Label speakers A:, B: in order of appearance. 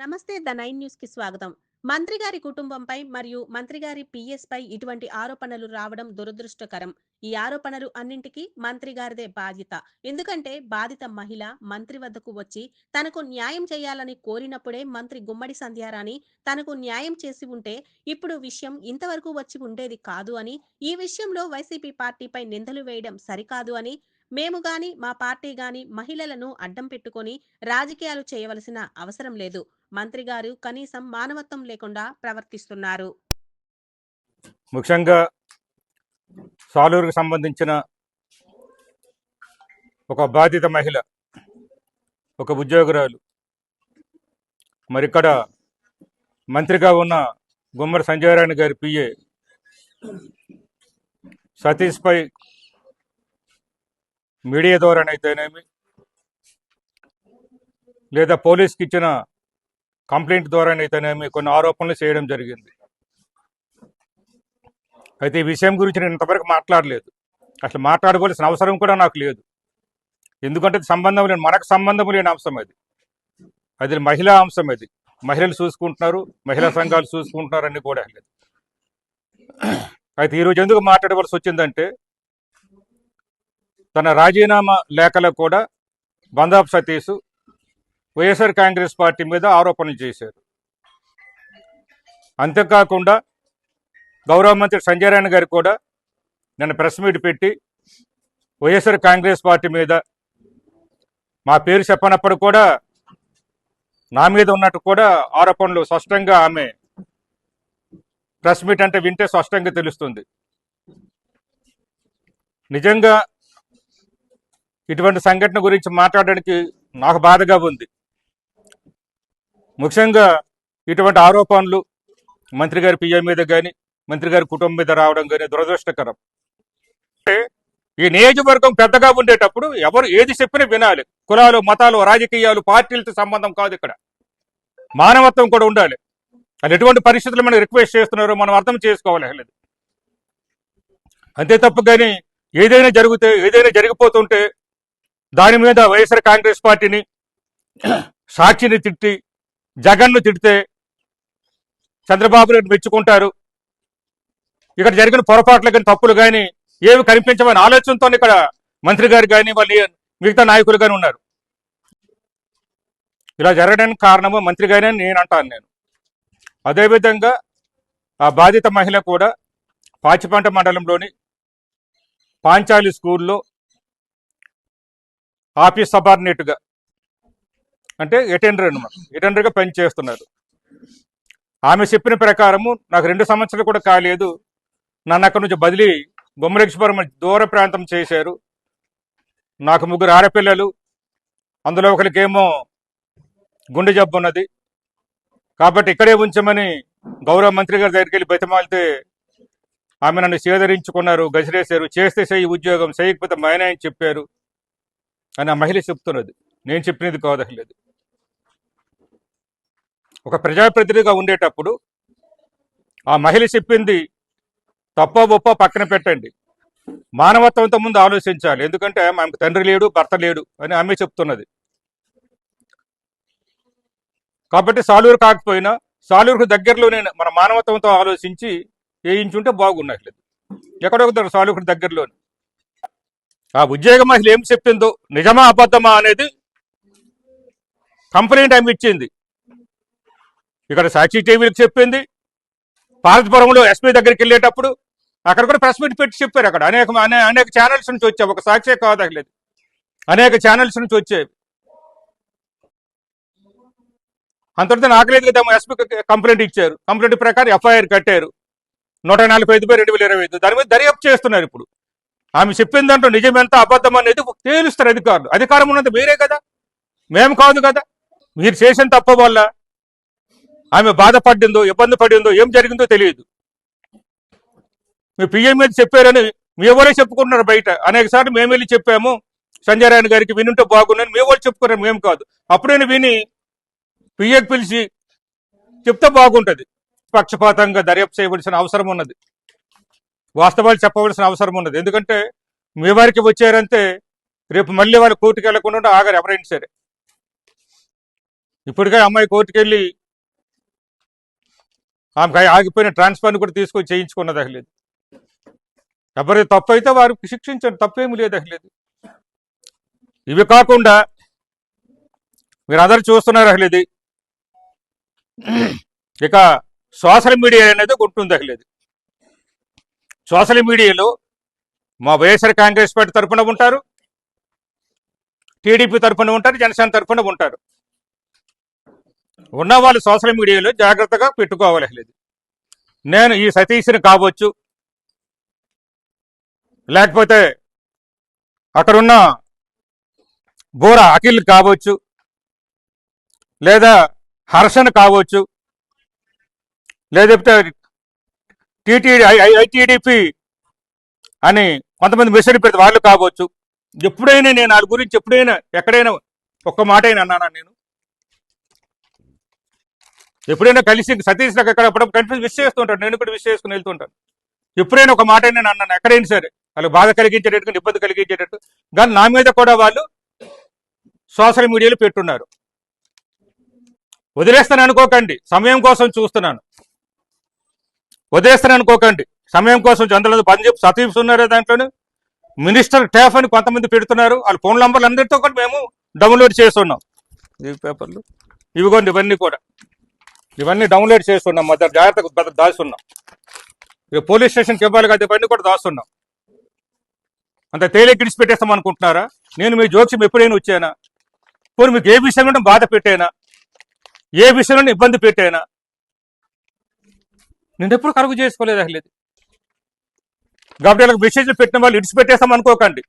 A: నమస్తే the nine న్యూస్కి స్వాగతం. మంత్రి గారి కుటుంబంపై మరియు మంత్రి గారి పిఎస్ పై ఇటువంటి ఆరోపణలు రావడం దురదృష్టకరం. ఈ ఆరోపణలు అన్నింటికీ మంత్రి గారిదే బాధ్యత. ఎందుకంటే బాధిత మహిళ మంత్రి వద్దకు వచ్చి తనకు న్యాయం చేయాలని కోరినప్పుడే మంత్రి గుమ్మడి సంధ్యారాణి తనకు న్యాయం చేసి ఉంటే ఇప్పుడు విషయం ఇంతవరకు వచ్చి ఉండేది కాదు అని ఈ విషయంలో వైసీపీ పార్టీపై నిందలు వేయడం సరికాదు అని మేము గాని మా పార్టీ గాని మహిళలను అడ్డం పెట్టుకొని రాజకీయాలు చేయవలసిన అవసరం లేదు. మంత్రి గారు కనీసం మానవత్వం లేకుండా ప్రవర్తిస్తున్నారు.
B: ముఖ్యంగా సాలూరుకు సంబంధించిన ఒక బాధిత మహిళ ఒక ఉద్యోగురాలు. మరి ఇక్కడ మంత్రిగా ఉన్న గుమ్మడి సంజయరాణి గారి పిఏ సతీష్పై మీడియా ద్వారానైతేనేమి లేదా పోలీస్కి ఇచ్చిన కంప్లైంట్ ద్వారానైతేనేమి కొన్ని ఆరోపణలు చేయడం జరిగింది. అయితే ఈ విషయం గురించి నేను ఇంతవరకు మాట్లాడలేదు. అసలు మాట్లాడుకోవాల్సిన అవసరం కూడా నాకు లేదు. ఎందుకంటే సంబంధం లేని మనకు సంబంధం లేని అంశం అది. అది మహిళా అంశం అది. మహిళలు చూసుకుంటున్నారు మహిళా సంఘాలు చూసుకుంటున్నారు అని కూడా లేదు. అయితే ఈరోజు ఎందుకు మాట్లాడవలసి వచ్చిందంటే తన రాజీనామా లేఖలో కూడా బందాబ్ సతీష్ వైఎస్ఆర్ కాంగ్రెస్ పార్టీ మీద ఆరోపణలు చేశారు. అంతేకాకుండా గౌరవ మంత్రి సంజయ్ రాయణ గారు కూడా నన్ను ప్రెస్ మీట్ పెట్టి వైఎస్ఆర్ కాంగ్రెస్ పార్టీ మీద మా పేరు చెప్పనప్పుడు కూడా నా మీద ఉన్నట్టు కూడా ఆరోపణలు స్పష్టంగా ఆమె ప్రెస్ మీట్ అంటే వింటే స్పష్టంగా తెలుస్తుంది. నిజంగా ఇటువంటి సంఘటన గురించి మాట్లాడడానికి నాకు బాధగా ఉంది. ముఖ్యంగా ఇటువంటి ఆరోపణలు మంత్రి గారి పిఎం మీద కానీ మంత్రి గారి కుటుంబం మీద రావడం కానీ దురదృష్టకరం. అంటే ఈ నియోజకవర్గం పెద్దగా ఉండేటప్పుడు ఎవరు ఏది చెప్పినా వినాలి. కులాలు మతాలు రాజకీయాలు పార్టీలతో సంబంధం కాదు ఇక్కడ. మానవత్వం కూడా ఉండాలి. అది ఎటువంటి పరిస్థితులు మనం రిక్వెస్ట్ చేస్తున్నారో మనం అర్థం చేసుకోవాలి అసలు అంతే తప్ప కానీ ఏదైనా జరిగితే ఏదైనా జరిగిపోతుంటే దాని మీద వైఎస్ఆర్ కాంగ్రెస్ పార్టీని సాక్షిని తిట్టి జగన్ను తిడితే చంద్రబాబు నాయుడు మెచ్చుకుంటారు. ఇక్కడ జరిగిన పొరపాట్లు కానీ తప్పులు కానీ ఏమి కనిపించమని ఆలోచనతో ఇక్కడ మంత్రి గారు కానీ వాళ్ళు మిగతా నాయకులు కానీ ఉన్నారు. ఇలా జరగడానికి కారణము మంత్రి గారే నేను అంటాను నేను. అదేవిధంగా ఆ బాధిత మహిళ కూడా పాచిపంట మండలంలోని పాంచాలి స్కూల్లో ఆఫీస్ సబార్డినేట్గా అంటే ఎటెండర్ అనమాట అటెండర్గా పనిచేస్తున్నారు. ఆమె చెప్పిన ప్రకారము నాకు రెండు సంవత్సరాలు కూడా కాలేదు. నన్ను అక్కడి నుంచి బదిలీ బొమ్మలక్ష్మపురం దూర ప్రాంతం చేశారు. నాకు ముగ్గురు ఆడపిల్లలు. అందులో ఒకరికేమో గుండె జబ్బు ఉన్నది. కాబట్టి ఇక్కడే ఉంచమని గౌరవ మంత్రి గారి దగ్గరికి వెళ్ళి బతిమాలితే ఆమె నన్ను సేదరించుకున్నారు గసిరేశారు. చేస్తే చెయ్యి ఉద్యోగం చేయకపోతే మైన అని చెప్పారు. అని ఆ మహిళ చెప్తున్నది. నేను చెప్పినది కాదు ఒక ప్రజాప్రతినిధిగా ఉండేటప్పుడు ఆ మహిళ చెప్పింది తప్ప గొప్ప పక్కన పెట్టండి. మానవత్వంతో ముందు ఆలోచించాలి. ఎందుకంటే ఆమెకు తండ్రి లేడు భర్త లేడు అని ఆమె చెప్తున్నది. కాబట్టి సాలూరు కాకపోయినా సాలూరుకు దగ్గరలోనే మన మానవత్వంతో ఆలోచించి వేయించుంటే బాగున్నట్లేదు. ఎక్కడో ఒక సాలూరుకు దగ్గరలోనే. ఆ ఉద్యోగ మహిళ ఏం చెప్పిందో నిజమా అబద్ధమా అనేది కంప్లైంట్ ఆమె ఇచ్చింది. ఇక్కడ సాక్షి టీవీలకు చెప్పింది. పార్వతీపురంలో ఎస్పీ దగ్గరికి వెళ్ళేటప్పుడు అక్కడ కూడా ప్రెస్ మీట్ పెట్టి చెప్పారు అక్కడ. అనేక అనే- అనేక ఛానల్స్ నుంచి వచ్చాయి. ఒక సాక్షి కాదు అనేక ఛానల్స్ నుంచి వచ్చేవి అంతటితో నాకలేదు కదా ఎస్పీ కంప్లైంట్ ఇచ్చారు. కంప్లైంట్ ప్రకారం ఎఫ్ఐఆర్ కట్టారు. నూట నలభై ఐదు బై రెండు వేల ఇరవై ఐదు. దాని మీద దర్యాప్తు చేస్తున్నారు ఇప్పుడు. ఆమె చెప్పిందంటూ నిజం ఎంత అబద్ధం అనేది తేలుస్తారు అధికారులు. అధికారం ఉన్నది మీరే కదా. మేము కాదు కదా. మీరు చేసిన తప్ప వల్ల ఆమె బాధపడిందో ఇబ్బంది పడిందో ఏం జరిగిందో తెలియదు. మీ పిఎం మీద చెప్పారని మీ ఎవరే చెప్పుకుంటున్నారు బయట. అనేక సార్లు మేము వెళ్ళి చెప్పాము సంజయ్ రాయన్ గారికి వినుంటే బాగుందని మేము వాళ్ళు చెప్పుకున్నాం మేము కాదు. అప్పుడైనా విని పిఏకి పిలిచి చెప్తే బాగుంటుంది. పక్షపాతంగా దర్యాప్తు చేయవలసిన అవసరం ఉన్నది. వాస్తవాలు చెప్పవలసిన అవసరం ఉన్నది. ఎందుకంటే మీ వారికి వచ్చారంటే రేపు మళ్ళీ వాళ్ళు కోర్టుకు వెళ్ళకుండా ఆగరు ఎవరైనా సరే. ఇప్పటికే అమ్మాయి కోర్టుకు వెళ్ళి ఆమెకు ఆగిపోయిన ట్రాన్స్ఫర్ని కూడా తీసుకొని చేయించుకున్నది అసలేదు ఎవరి తప్పు అయితే వారికి శిక్షించండి తప్పేమి లేదు అహ్లేదు ఇవి కాకుండా మీరు అందరు చూస్తున్నారు అసలేదు ఇక సోషల్ మీడియా అనేది ఉంటుంది అహ్లేదు సోషల్ మీడియాలో మా వైఎస్ఆర్ కాంగ్రెస్ పార్టీ తరఫున ఉంటారు టీడీపీ తరఫున ఉంటారు జనసేన తరఫున ఉంటారు. ఉన్న వాళ్ళు సోషల్ మీడియాలో జాగ్రత్తగా పెట్టుకోవాలి నేను ఈ సతీష్ని కావచ్చు లేకపోతే అక్కడున్న బోర అఖిల్ కావచ్చు లేదా హర్షన్ కావచ్చు లేదంటే టీటీడీ ఐటీడీపీ అని కొంతమంది మిషన్ పెడితే వాళ్ళు కావచ్చు. ఎప్పుడైనా నేను వాళ్ళ గురించి ఎప్పుడైనా ఎక్కడైనా ఒక్క మాట అయినా అన్నానా నేను? ఎప్పుడైనా కలిసి సతీష్ నాకు ఎక్కడ అప్పుడప్పుడు కన్ఫ్యూజ్ విష్ చేస్తుంటాను నేను కూడా విష్ చేసుకుని వెళ్తుంటాను. ఎప్పుడైనా ఒక మాట అయినా అన్నాను ఎక్కడైనా సరే వాళ్ళకి బాధ కలిగించేటట్టు ఇబ్బంది కలిగించేటట్టు కానీ నా మీద కూడా వాళ్ళు సోషల్ మీడియాలో పెట్టున్నారు. వదిలేస్తాను అనుకోకండి. సమయం కోసం చూస్తున్నాను. వదిలేస్తాను అనుకోకండి. సమయం కోసం అందులో పని చెప్పి సతీష్ ఉన్నారు దాంట్లోనే? మినిస్టర్ ట్యాఫ్ అని కొంతమంది పెడుతున్నారు. వాళ్ళ ఫోన్ నంబర్లు అందరితో కూడా మేము డౌన్లోడ్ చేస్తున్నాం. ఈ పేపర్లు? ఇవిగోండి ఇవన్నీ కూడా. ఇవన్నీ డౌన్లోడ్ చేస్తున్నాం మధ్య జాగ్రత్తగా దాస్తున్నాం ఇక పోలీస్ స్టేషన్కి ఇవ్వాలి కదా ఇవన్నీ కూడా దాస్తున్నాం అంత తేలిక విడిచిపెట్టేస్తాం అనుకుంటున్నారా? నేను మీ జోక్యం ఎప్పుడైనా వచ్చానా? పోనీ మీకు ఏ విషయంలో బాధ పెట్టానా? ఏ విషయంలో ఇబ్బంది పెట్టానా? నేను ఎప్పుడు కరుగు చేసుకోలేదు అసలు ఇది. వాళ్ళకి మెసేజ్లు పెట్టిన వాళ్ళు ఇడిచిపెట్టేస్తాం అనుకోకండి.